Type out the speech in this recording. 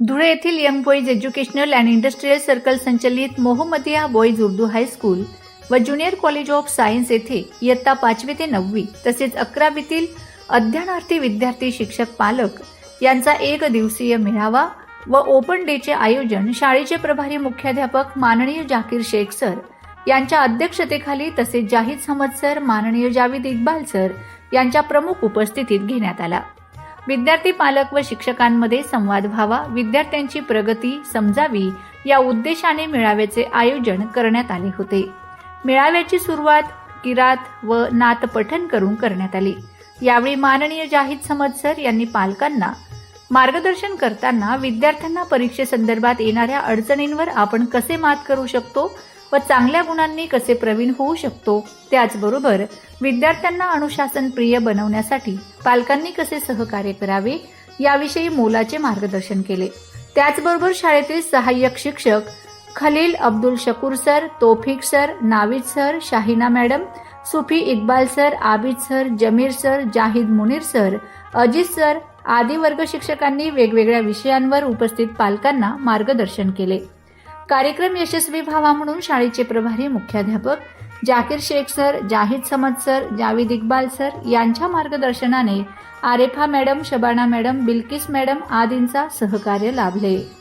धुळे येथील young boys educational and industrial circle संचलित Mohammadia boys Urdu high school व junior college of science येथे इयत्ता पाचवी ते नववी तसेच अकरावीतील अध्ययनार्थी विद्यार्थी शिक्षक पालक यांचा एक दिवसीय मेळावा व ओपन डेचे आयोजन शाळेचे प्रभारी मुख्याध्यापक माननीय जाकीर शेख सर यांच्या अध्यक्षतेखाली तसेच जाहीद समद सर माननीय जावीद इक्बाल सर यांच्या प्रमुख उपस्थितीत घेण्यात आला. विद्यार्थी पालक व शिक्षकांमध्ये संवाद व्हावा विद्यार्थ्यांची प्रगती समजावी या उद्देशाने मेळाव्याचे आयोजन करण्यात आले होते. मेळाव्याची सुरुवात किरात व नात पठण करून करण्यात आली. यावेळी माननीय जाहीद समद सर यांनी पालकांना मार्गदर्शन करताना विद्यार्थ्यांना परीक्षेसंदर्भात येणाऱ्या अडचणींवर आपण कसे मात करू शकतो व चांगल्या गुणांनी कसे प्रवीण होऊ शकतो त्याचबरोबर विद्यार्थ्यांना अनुशासन प्रिय बनवण्यासाठी पालकांनी कसे सहकार्य करावे याविषयी मोलाचे मार्गदर्शन केले. त्याचबरोबर शाळेतील सहाय्यक शिक्षक Khalil Abdul Shakur sir Tofiq sir Navid sir Shahina madam Sufi Iqbal sir Abid sir Jamir sir Zahid Munir sir Ajit sir आदी वर्ग शिक्षकांनी वेगवेगळ्या विषयांवर उपस्थित पालकांना मार्गदर्शन केले. कार्यक्रम यशस्वी व्हावा म्हणून शाळेचे प्रभारी मुख्याध्यापक Zakir Shaikh sir Zahid Samad sir Javed Iqbal sir यांच्या मार्गदर्शनाने Arefa madam Shabana madam Bilkis madam आदींचा सहकार्य लाभले.